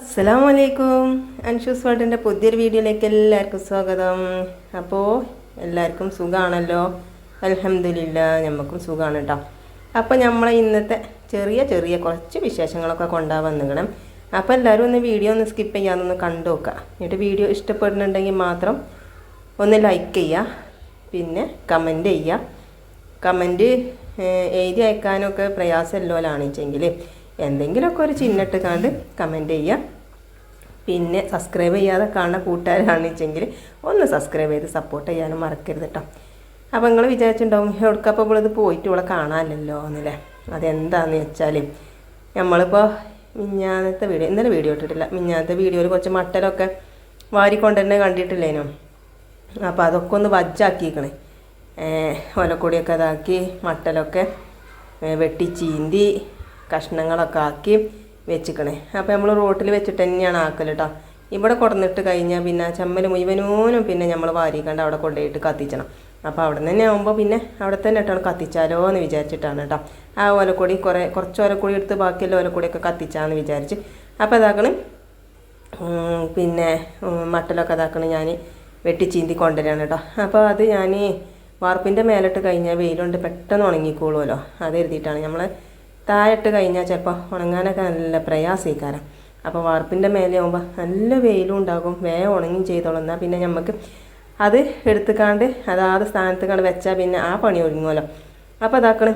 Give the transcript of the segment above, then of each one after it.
അസ്സലാമു വലൈക്കും അൻഷൂസ് വേൾഡിന്റെ പുതിയൊരു വീഡിയോയിലേക്ക് എല്ലാവർക്കും സ്വാഗതം. അപ്പോൾ എല്ലാവർക്കും സുഖമാണല്ലോ അലഹമില്ല നമുക്കും സുഖമാണ് കേട്ടോ അപ്പോൾ നമ്മളെ ഇന്നത്തെ ചെറിയ ചെറിയ കുറച്ച് വിശേഷങ്ങളൊക്കെ കൊണ്ടുപോകാൻ നിൽക്കണം. അപ്പോൾ എല്ലാവരും ഒന്ന് വീഡിയോ ഒന്ന് സ്കിപ്പ് ചെയ്യാമെന്നൊന്ന് കണ്ടു നോക്കുക. എന്നിട്ട് വീഡിയോ ഇഷ്ടപ്പെടുന്നുണ്ടെങ്കിൽ മാത്രം ഒന്ന് ലൈക്ക് ചെയ്യുക. പിന്നെ കമന്റ് ചെയ്യുക. കമന്റ് എഴുതി അയക്കാനൊക്കെ പ്രയാസമല്ലോലാണെച്ചെങ്കിൽ എന്തെങ്കിലുമൊക്കെ ഒരു ചിഹ്നിട്ട് കണ്ട് കമന്റ് ചെയ്യുക. പിന്നെ സബ്സ്ക്രൈബ് ചെയ്യാതെ കാണുന്ന കൂട്ടുകാരാണെന്ന് വെച്ചെങ്കിൽ ഒന്ന് സബ്സ്ക്രൈബ് ചെയ്ത് സപ്പോർട്ട് ചെയ്യാനും മറക്കരുത് കേട്ടോ അപ്പോൾ നിങ്ങൾ വിചാരിച്ചിട്ടുണ്ടാവും എവിടേക്കപ്പോൾ ഇവളിത് പോയിട്ട് ഇവിടെ കാണാമല്ലോ എന്നല്ലേ? അതെന്താണെന്ന് വെച്ചാൽ നമ്മളിപ്പോൾ മിഞ്ഞാന്നത്തെ വീഡിയോ ഇന്നലെ വീഡിയോ ഇട്ടിട്ടില്ല. മിഞ്ഞാന്നത്തെ വീഡിയോയിൽ കുറച്ച് മട്ടലൊക്കെ വാരിക്കൊണ്ടുതന്നെ കണ്ടിട്ടില്ലേനോ? അപ്പോൾ അതൊക്കെ ഒന്ന് വജ്ജാക്കിക്കണേ ഒലക്കൊടിയൊക്കെ ഇതാക്കി മട്ടലൊക്കെ വെട്ടി ചീന്തി കഷ്ണങ്ങളൊക്കെ ആക്കി വെച്ചിക്കണേ. അപ്പോൾ നമ്മൾ റോട്ടിൽ വെച്ചിട്ട് തന്നെയാണ് ആക്കൽ കേട്ടോ ഇവിടെ കൊടുന്നിട്ട് കഴിഞ്ഞാൽ പിന്നെ ചമ്മൽ മുഴുവനോനും പിന്നെ നമ്മൾ വാരിക്കണ്ട് അവിടെ കൊണ്ടുപോയിട്ട് കത്തിച്ചണം. അപ്പോൾ അവിടെ തന്നെ ആകുമ്പോൾ പിന്നെ അവിടെ തന്നെ ഇട്ടാണ് കത്തിച്ചാലോ എന്ന് വിചാരിച്ചിട്ടാണ് കേട്ടോ ആ ഓലക്കൊടി കുറേ കുറച്ച് ഓലക്കൊടി എടുത്ത് ബാക്കിയുള്ള ഓലക്കൊടിയൊക്കെ കത്തിച്ചാന്ന് വിചാരിച്ച്. അപ്പോൾ അതാക്കണ് പിന്നെ മട്ടലൊക്കെ ഇതാക്കണം ഞാൻ വെട്ടി ചീന്തി കൊണ്ടുവരാണ് കേട്ടോ അപ്പോൾ അത് ഞാൻ വാർപ്പിന്റെ മേലിട്ട് കഴിഞ്ഞാൽ വെയിലുണ്ട് പെട്ടെന്ന് ഉണങ്ങിക്കോളുമല്ലോ അത് എഴുതിയിട്ടാണ് നമ്മൾ താഴെട്ട് കഴിഞ്ഞാൽ ചിലപ്പോൾ ഉണങ്ങാനൊക്കെ നല്ല പ്രയാസീക്കാരം. അപ്പോൾ വാർപ്പിന്റെ മേലെ ആകുമ്പോൾ നല്ല വെയിലും ഉണ്ടാകും. വേഗം ഉണങ്ങും ചെയ്തോളും. എന്നാൽ പിന്നെ നമുക്ക് അത് എടുത്തുകാണ്ട് അതാത് സ്ഥാനത്ത് കണ്ട് വെച്ചാൽ പിന്നെ ആ പണി ഒഴുങ്ങുമല്ലോ അപ്പോൾ അതാക്കണേ.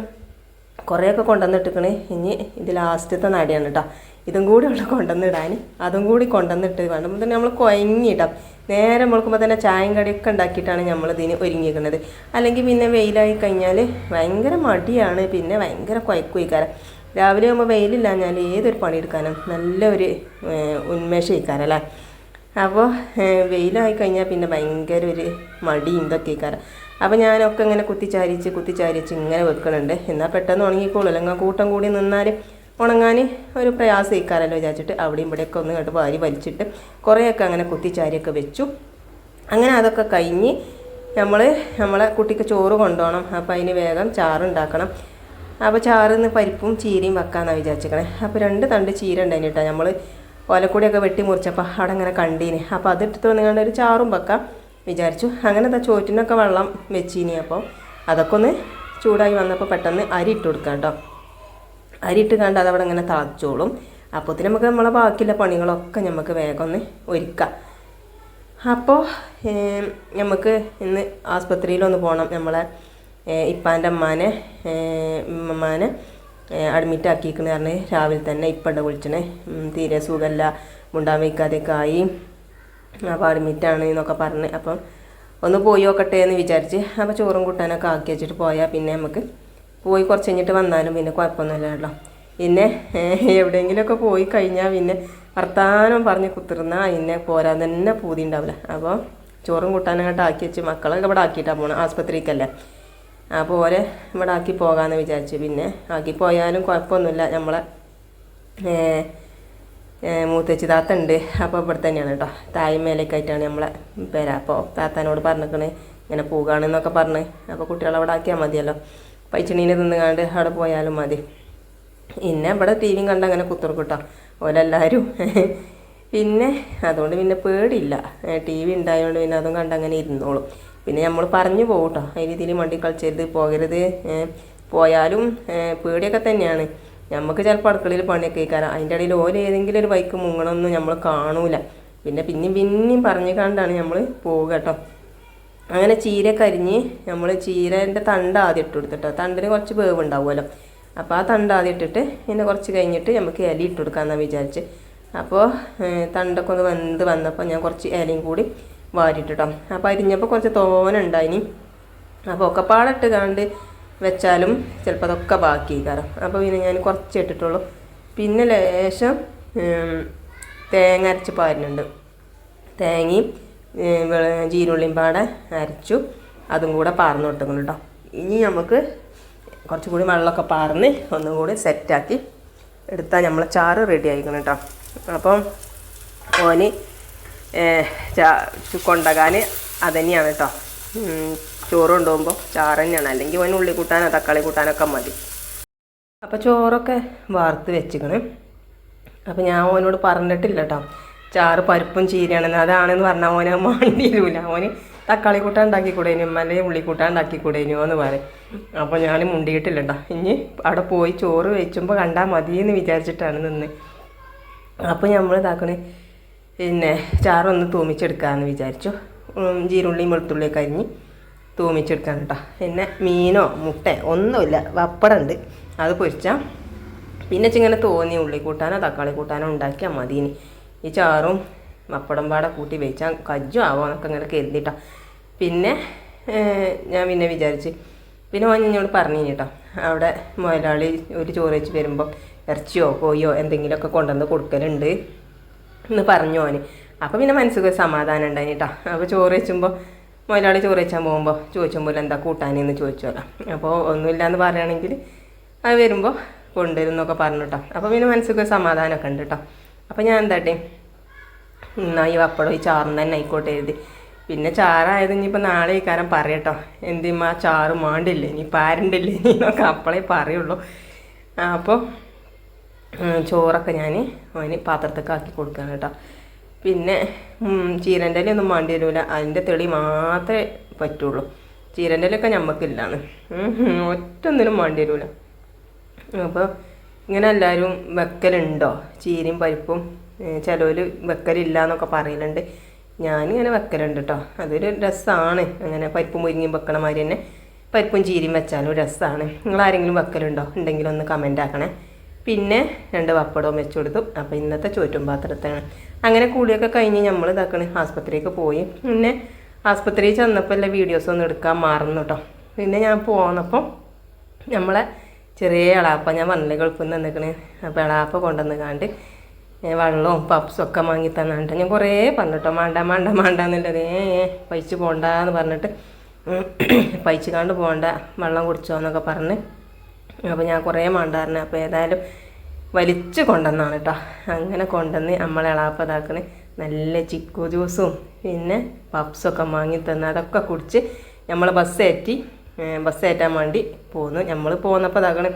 കുറേയൊക്കെ കൊണ്ടുവന്നിട്ടിക്കണേ ഇനി ഇത് ലാസ്റ്റത്തെ നടിയാണ് കേട്ടോ ഇതും കൂടി ഉള്ള കൊണ്ടുവന്നിടാൻ. അതും കൂടി കൊണ്ടുവന്നിട്ട് വേണ്ടുമ്പോൾ തന്നെ നമ്മൾ കുഴങ്ങിയിട്ടാം നേരെ മുളക്കുമ്പോൾ തന്നെ ചായയും കടിയൊക്കെ ഉണ്ടാക്കിയിട്ടാണ് നമ്മൾ ഇതിന് ഒരുങ്ങിയിരിക്കുന്നത്. അല്ലെങ്കിൽ പിന്നെ വെയിലായി കഴിഞ്ഞാൽ ഭയങ്കര മടിയാണ്. പിന്നെ ഭയങ്കര കുഴക്കുയിക്കാരം രാവിലെ ആകുമ്പോൾ വെയിലില്ല ഞാൻ ഏതൊരു പണിയെടുക്കാനും നല്ലൊരു ഉന്മേഷം ഇക്കാരല്ലേ അപ്പോൾ വെയിലായി കഴിഞ്ഞാൽ പിന്നെ ഭയങ്കര ഒരു മടിയും ഇതൊക്കെ ഇക്കാരം അപ്പോൾ ഞാനൊക്കെ ഇങ്ങനെ കുത്തിച്ചാരിച്ച് കുത്തിച്ചാരിച്ച് ഇങ്ങനെ വെക്കണുണ്ട്. എന്നാൽ പെട്ടെന്ന് ഉണങ്ങിക്കോളൂ. അല്ലെങ്കിൽ കൂട്ടം കൂടി നിന്നാൽ ഉണങ്ങാൻ ഒരു പ്രയാസം ഇക്കാരല്ലോ വിചാരിച്ചിട്ട് അവിടെയും ഇവിടെയൊക്കെ ഒന്ന് കേട്ട് വാരി വലിച്ചിട്ട് കുറേയൊക്കെ അങ്ങനെ കുത്തിച്ചാരിയൊക്കെ വെച്ചു. അങ്ങനെ അതൊക്കെ കഴിഞ്ഞ് നമ്മൾ നമ്മളെ കുട്ടിക്ക് ചോറ് കൊണ്ടുപോകണം അപ്പോൾ അതിന് വേഗം ചാറുണ്ടാക്കണം. അപ്പോൾ ചാറിന്ന് പരിപ്പും ചീരയും വെക്കാമെന്നാണ് വിചാരിച്ചിരിക്കണേ. അപ്പോൾ രണ്ട് തണ്ട് ചീര ഉണ്ടായിന് കേട്ടോ നമ്മൾ ഓലക്കൂടിയൊക്കെ വെട്ടി മുറിച്ചപ്പോൾ അവിടെ അങ്ങനെ കണ്ടീന്. അപ്പോൾ അതെടുത്ത് വന്നുകൊണ്ട് ഒരു ചാറും വെക്കാം. വിചാരിച്ചു. അങ്ങനെ എന്താ ചോറ്റിനൊക്കെ വെള്ളം വെച്ചിനി. അപ്പോൾ അതൊക്കെ ഒന്ന് ചൂടായി വന്നപ്പോൾ പെട്ടെന്ന് അരി ഇട്ട് കൊടുക്കാം കേട്ടോ. അരി ഇട്ട് കണ്ട് അതവിടെ ഇങ്ങനെ തിളച്ചോളും. അപ്പോഴത്തേന് നമുക്ക് നമ്മളെ ബാക്കിയുള്ള പണികളൊക്കെ നമുക്ക് വേഗം ഒന്ന് ഒരുക്കാം. അപ്പോൾ നമുക്ക് ഇന്ന് ആസ്പത്രിയിലൊന്ന് പോകണം നമ്മളെ ഇപ്പാന്റെ അമ്മാനെ ഉമ്മമാനെ അഡ്മിറ്റ് ആക്കിയിരിക്കണ പറഞ്ഞ് രാവിലെ തന്നെ ഇപ്പണ്ട വിളിച്ചണേ. തീരെ സുഖമല്ല മുണ്ടാൻ വയ്ക്കാതെയൊക്കെ ആയി. അപ്പോൾ അഡ്മിറ്റാണ് എന്നൊക്കെ പറഞ്ഞ്. അപ്പം ഒന്ന് പോയി നോക്കട്ടെ എന്ന് വിചാരിച്ച് അപ്പോൾ ചോറും കൂട്ടാനൊക്കെ ആക്കി വെച്ചിട്ട് പോയാൽ പിന്നെ നമുക്ക് പോയി കുറച്ച് കഴിഞ്ഞിട്ട് വന്നാലും പിന്നെ കുഴപ്പമൊന്നുമില്ലല്ലോ പിന്നെ എവിടെയെങ്കിലുമൊക്കെ പോയി കഴിഞ്ഞാൽ പിന്നെ വർത്താനം പറഞ്ഞ് കുത്തിരുന്നാൽ പിന്നെ പോരാൻ തന്നെ പൂതി ഉണ്ടാവില്ല. അപ്പോൾ ചോറും കൂട്ടാനങ്ങോട്ട് ആക്കി വെച്ച് മക്കളൊക്കെ ഇവിടെ ആക്കിയിട്ടാണ് പോകണം ആസ്പത്രിക്കല്ലേ. അപ്പോൾ ഓരെ ഇവിടെ ആക്കി പോകാമെന്ന് വിചാരിച്ചു പിന്നെ ആക്കി പോയാലും കുഴപ്പമൊന്നുമില്ല. നമ്മളെ മൂത്തച്ചി താത്ത ഉണ്ട് അപ്പോൾ ഇവിടെ തന്നെയാണ് കേട്ടോ തായും മേലേക്ക് ആയിട്ടാണ് നമ്മളെ പേര. അപ്പോൾ താത്താനോട് പറഞ്ഞിരിക്കണേ ഇങ്ങനെ പോകാണെന്നൊക്കെ പറഞ്ഞ്. അപ്പോൾ കുട്ടികളെ അവിടെ ആക്കിയാൽ മതിയല്ലോ. പൈച്ചണീനെ തിന്നുകാണ്ട് അവിടെ പോയാലും മതി. പിന്നെ ഇവിടെ ടി വിയും കണ്ട് അങ്ങനെ കുത്തിർക്കും ഓലെല്ലാവരും പിന്നെ അതുകൊണ്ട് പിന്നെ പേടിയില്ല. ടി വി ഉണ്ടായതുകൊണ്ട് പിന്നെ അതും കണ്ട് അങ്ങനെ ഇരുന്നോളും. പിന്നെ നമ്മൾ പറഞ്ഞു പോകും കേട്ടോ അതിന് ഇതിൽ വണ്ടി കളിച്ചരുത് പോകരുത്. പോയാലും പേടിയൊക്കെ തന്നെയാണ്. നമുക്ക് ചിലപ്പോൾ അടുക്കളയിൽ പണിയൊക്കെ കഴിക്കാറ് അതിന്റെ ഇടയിൽ ഓരോ ഏതെങ്കിലും ഒരു ബൈക്ക് മുങ്ങണമൊന്നും നമ്മൾ കാണൂല. പിന്നെ പിന്നെയും പിന്നെയും പറഞ്ഞു കണ്ടാണ് നമ്മൾ പോവുക കേട്ടോ അങ്ങനെ ചീര കരിഞ്ഞ് നമ്മൾ ചീരേന്റെ തണ്ട് ആദ്യം ഇട്ട് കൊടുത്തിട്ടോ. തണ്ടിന് കുറച്ച് വേവ് ഉണ്ടാവുമല്ലോ. അപ്പോൾ ആ തണ്ട് ആദ്യം ഇട്ടിട്ട് പിന്നെ കുറച്ച് കഴിഞ്ഞിട്ട് നമുക്ക് ഇല ഇട്ട് കൊടുക്കാമെന്നാണ് വിചാരിച്ച്. അപ്പോൾ തണ്ടൊക്കെ ഒന്ന് വെന്ത് വന്നപ്പോൾ ഞാൻ കുറച്ച് ഇലയും കൂടി വാരിട്ടിട്ടോ. അപ്പോൾ അരിഞ്ഞപ്പോൾ കുറച്ച് തോനുണ്ടായിനി അപ്പോൾ ഒക്കെ പാടിട്ട് കണ്ട് വെച്ചാലും ചിലപ്പോൾ അതൊക്കെ ബാക്കി കയറും അപ്പോൾ പിന്നെ ഞാൻ കുറച്ച് ഇട്ടിട്ടുള്ളൂ. പിന്നെ ലേശം തേങ്ങ അരച്ച് പാരുന്നുണ്ട്. തേങ്ങയും ജീരുള്ളിയും പാടെ അരച്ചു. അതും കൂടെ പാർന്ന് കൊടുക്കുന്നു കേട്ടോ ഇനി നമുക്ക് കുറച്ചും കൂടി വെള്ളമൊക്കെ പാർന്ന് ഒന്നും കൂടി സെറ്റാക്കി എടുത്താൽ നമ്മൾ ചാറ് റെഡി ആയിക്കണം കേട്ടോ അപ്പം ഓന് കൊണ്ടകാൻ അതന്നെയാണ് കേട്ടോ ചോറ് കൊണ്ടുപോകുമ്പോൾ ചാറ് തന്നെയാണ് അല്ലെങ്കിൽ ഓന് ഉള്ളി കൂട്ടാനോ തക്കാളി കൂട്ടാനൊക്കെ മതി. അപ്പോൾ ചോറൊക്കെ വാർത്ത് വെച്ചിക്കണ്. അപ്പോൾ ഞാൻ ഓനോട് പറഞ്ഞിട്ടില്ല കേട്ടോ ചാറ് പരിപ്പും ചീരയാണെന്ന്. അതാണെന്ന് പറഞ്ഞാൽ ഓനെ മണ്ടിയിലൂല ഓന് തക്കാളി കൂട്ടാൻ ഉണ്ടാക്കി കൂടേനു അല്ലെങ്കിൽ ഉള്ളിക്കൂട്ടാൻ ഉണ്ടാക്കി കൂടേനു എന്ന് പറയും. അപ്പോൾ ഞാൻ മുണ്ടിയിട്ടില്ല കേട്ടോ ഇനി അവിടെ പോയി ചോറ് വെച്ചുമ്പോൾ കണ്ടാൽ മതി എന്ന് വിചാരിച്ചിട്ടാണ് നിന്ന്. അപ്പോൾ നമ്മൾ ഇതാക്കണേ. പിന്നെ ചാറൊന്ന് തൂമിച്ചെടുക്കാമെന്ന് വിചാരിച്ചു. ജീരുള്ളിയും വെളുത്തുള്ളിയൊക്കെ അരിഞ്ഞ്. തൂമിച്ചെടുക്കാൻ കേട്ടോ പിന്നെ മീനോ മുട്ട ഒന്നുമില്ല. വപ്പടുണ്ട് അത് പൊരിച്ചാൽ പിന്നെ ഇങ്ങനെ തോന്നി ഉള്ളി കൂട്ടാനോ തക്കാളി കൂട്ടാനോ ഉണ്ടാക്കിയാൽ മതി ഇനി. ഈ ചാറും വപ്പടം പാടെ കൂട്ടി വെച്ചാൽ കജ്ജും ആവോ എന്നൊക്കെ ഇങ്ങനെ കരുതിട്ടോ. പിന്നെ ഞാൻ പിന്നെ വിചാരിച്ച് പിന്നെ ഓൻ എന്നോട് പറഞ്ഞു കേട്ടോ അവിടെ മുതലാളി ഒരു ചോറ് വെച്ച് വരുമ്പോൾ ഇറച്ചിയോ കോഴിയോ എന്തെങ്കിലുമൊക്കെ കൊണ്ടുവന്ന് കൊടുക്കലുണ്ട് എന്ന് പറഞ്ഞു ഓന് അപ്പോൾ പിന്നെ മനസ്സിൽ ഒരു സമാധാനം ഉണ്ടായി അപ്പോൾ ചോറ് വെച്ചുമ്പോൾ മുതലാളി ചോറ് വെച്ചാൽ പോകുമ്പോൾ ചോദിച്ചുമ്പോൾ എന്താ കൂട്ടാനെന്ന് ചോദിച്ചോല്ലോ അപ്പോൾ ഒന്നുമില്ല എന്ന് പറയുകയാണെങ്കിൽ അത് വരുമ്പോൾ കൊണ്ടുവരും എന്നൊക്കെ പറഞ്ഞു കേട്ടോ അപ്പോൾ പിന്നെ മനസ്സിലൊക്കെ സമാധാനമൊക്കെ ഉണ്ട് കേട്ടോ അപ്പോൾ ഞാൻ എന്താട്ടെ? എന്നാ ഈ പപ്പടം ഈ ചാറും തന്നെ ആയിക്കോട്ടെ എഴുതി. പിന്നെ ചാറായത് ഇനിയിപ്പോൾ നാളെ ഈ കാരം പറയട്ടോ എന്തിമ്മ ചാറ് മാണ്ടില്ലേ? ഇനി പാരണ്ടില്ലേ? ഇനി എന്നൊക്കെ അപ്പളേ പറയുള്ളൂ. അപ്പോൾ ചോറൊക്കെ ഞാൻ അവന് പാത്രത്തൊക്കെ ആക്കി കൊടുക്കുകയാണ് കേട്ടോ പിന്നെ ചീരന്റെ ഒന്നും വേണ്ടി വരില്ല അതിന്റെ തെളി മാത്രമേ പറ്റുള്ളൂ. ചീരന്റെ ഇലയൊക്കെ ഞമ്മക്കില്ലാണ് ഒറ്റൊന്നിനും വേണ്ടി വരില്ല അപ്പോൾ ഇങ്ങനെ എല്ലാവരും വെക്കലുണ്ടോ? ചീരയും പരിപ്പും ചിലവർ വെക്കലില്ല എന്നൊക്കെ പറയലുണ്ട്. ഞാനിങ്ങനെ വെക്കലുണ്ട് കേട്ടോ അതൊരു രസമാണ് അങ്ങനെ പരിപ്പും മുരിങ്ങയും വെക്കണ മാതിരി തന്നെ പരിപ്പും ചീരയും വെച്ചാലും രസമാണ് നിങ്ങൾ ആരെങ്കിലും വെക്കലുണ്ടോ? ഉണ്ടെങ്കിൽ ഒന്ന് കമന്റ് ആക്കണേ. പിന്നെ രണ്ട് പപ്പടവും വെച്ച് കൊടുത്തു. അപ്പോൾ ഇന്നത്തെ ചോറ്റും പാത്രത്താണ് അങ്ങനെ കൂടിയൊക്കെ കഴിഞ്ഞ് നമ്മൾ ഇതാക്കണേ ആസ്പത്രിക്ക് പോയി. പിന്നെ ആസ്പത്രിയിൽ ചെന്നപ്പോൾ എല്ലാ വീഡിയോസ് ഒന്നും എടുക്കാൻ മാറുന്നു കേട്ടോ പിന്നെ ഞാൻ പോന്നപ്പോൾ നമ്മളെ ചെറിയ ഇളാപ്പ ഞാൻ പറഞ്ഞില്ലേ ഗൾഫിൽ നിന്ന് നിൽക്കണേ അപ്പോൾ ഇളാപ്പ കൊണ്ടുവന്ന് കാണ്ട് വെള്ളവും ഒക്കെ വാങ്ങി തന്നാണ്ട്. ഞാൻ കുറേ പറഞ്ഞിട്ടോ മാണ്ട മാണ്ട മാണ്ട എന്നുള്ളത്. ഏ പൈച്ച് പോണ്ട എന്ന് പറഞ്ഞിട്ട് പൈച്ച് കാണ്ട് പോണ്ട വെള്ളം കുടിച്ചോ എന്നൊക്കെ പറഞ്ഞ്. അപ്പോൾ ഞാൻ കുറേ മാണ്ടായിരുന്നു അപ്പോൾ ഏതായാലും വലിച്ച് കൊണ്ടുവന്നാണ് കേട്ടോ അങ്ങനെ കൊണ്ടുവന്ന് നമ്മളെ എളാപ്പ നല്ല ചിക്കു ജ്യൂസും പിന്നെ പപ്സൊക്കെ വാങ്ങി തന്ന് അതൊക്കെ കുടിച്ച് നമ്മൾ ബസ് കയറ്റി ബസ് കയറ്റാൻ വേണ്ടി പോന്നു. നമ്മൾ പോന്നപ്പോൾ ഇതാക്കണേ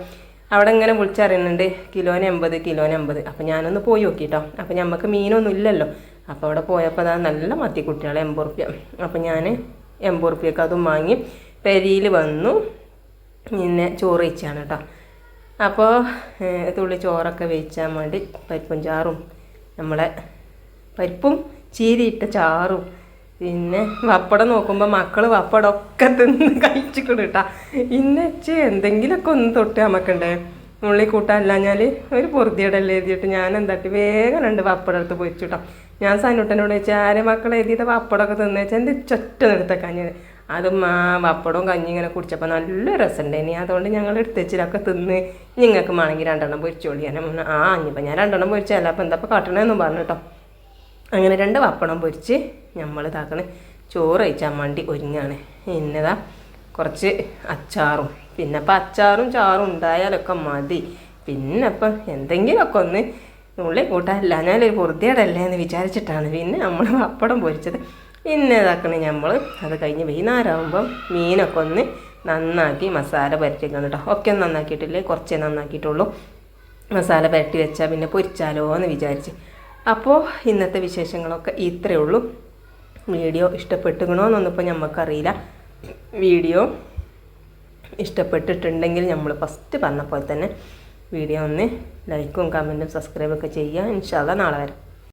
അവിടെ ഇങ്ങനെ വിളിച്ചറിയുന്നുണ്ട് കിലോന് എൺപത് കിലോന് എൺപത്. അപ്പോൾ ഞാനൊന്ന് പോയി നോക്കിട്ടോ. അപ്പോൾ നമുക്ക് മീനൊന്നും ഇല്ലല്ലോ. അപ്പോൾ അവിടെ പോയപ്പോൾ അതാ നല്ല മത്തി കുട്ടികളെ എൺപത് റുപ്യ. അപ്പോൾ ഞാൻ എൺപത് റുപ്യക്ക് അതും വാങ്ങി പെരിയിൽ വന്നു. പിന്നെ ചോറ് വെച്ചാണ് കേട്ടോ അപ്പോൾ തുള്ളി ചോറൊക്കെ വെച്ചാൻ വേണ്ടി പരിപ്പും ചാറും നമ്മളെ പരിപ്പും ചീരിയിട്ട ചാറും പിന്നെ വപ്പടം നോക്കുമ്പോൾ മക്കൾ വപ്പടമൊക്കെ തിന്ന് കഴിച്ചിക്കണം കേട്ടാ ഇന്നച്ച് എന്തെങ്കിലുമൊക്കെ ഒന്ന് തൊട്ട് നമുക്കുണ്ടേ ഉള്ളി കൂട്ടാനില്ലാഞ്ഞാൽ ഒരു പൊറുതിയടല്ലേ എഴുതിയിട്ട് ഞാൻ എന്താട്ടി വേഗം രണ്ട് പപ്പടം എടുത്ത് പൊരിച്ചു കേട്ടോ ഞാൻ സനുട്ടനോട് ചോദിച്ചാൽ ആരെ മക്കൾ എഴുതിയത് പപ്പടമൊക്കെ തിന്നു എന്ത് ചൊറ്റ നിർത്തക്കാഞ്ഞ് അതും ആ പപ്പടവും കഞ്ഞി ഇങ്ങനെ കുടിച്ചപ്പോൾ നല്ല രസമുണ്ടായിനി അതുകൊണ്ട് ഞങ്ങൾ എടുത്തുവച്ചിലൊക്കെ തിന്ന് നിങ്ങൾക്ക് വേണമെങ്കിൽ രണ്ടെണ്ണം പൊരിച്ചോളി. ഞാൻ ആ ഇനിയിപ്പോൾ ഞാൻ രണ്ടെണ്ണം പൊരിച്ചല്ല അപ്പോൾ എന്താ കാട്ടണമെന്നും പറഞ്ഞു കേട്ടോ അങ്ങനെ രണ്ട് പപ്പടം പൊരിച്ച് നമ്മൾ ഇതാക്കണേ. ചോറ് കഴിച്ചാൽ വേണ്ടി ഒരുങ്ങാണ്. ഇന്നതാ കുറച്ച് അച്ചാറും. പിന്നെ ഇപ്പം അച്ചാറും ചാറും ഉണ്ടായാലൊക്കെ മതി. പിന്നെ ഇപ്പം എന്തെങ്കിലുമൊക്കെ ഒന്ന് ഉള്ളിൽ കൂട്ടാനില്ല ഞാനൊരു പൊറുതിയടല്ലേ എന്ന് വിചാരിച്ചിട്ടാണ്. പിന്നെ നമ്മൾ പപ്പടം പൊരിച്ചത്. പിന്നെ ഇതാക്കണ നമ്മൾ അത് കഴിഞ്ഞ് വൈകുന്നേരമാകുമ്പം മീനൊക്കെ ഒന്ന് നന്നാക്കി മസാല പുരട്ടിക്കണം കേട്ടോ. ഒക്കെ നന്നാക്കിയിട്ടില്ലേ? കുറച്ചേ നന്നാക്കിയിട്ടുള്ളൂ. മസാല പുരട്ടി വെച്ചാൽ പിന്നെ പൊരിച്ചാലോ എന്ന് വിചാരിച്ച്. അപ്പോൾ ഇന്നത്തെ വിശേഷങ്ങളൊക്കെ ഇത്രയേ ഉള്ളൂ. വീഡിയോ ഇഷ്ടപ്പെട്ടുകണോന്നൊന്നിപ്പോൾ നമുക്കറിയില്ല വീഡിയോ ഇഷ്ടപ്പെട്ടിട്ടുണ്ടെങ്കിൽ നമ്മൾ ഫസ്റ്റ് പറഞ്ഞ പോലെ തന്നെ വീഡിയോ ഒന്ന് ലൈക്കും കമന്റും സബ്സ്ക്രൈബൊക്കെ ചെയ്യുക. ഇൻഷാല്ല നാളെ വരാം.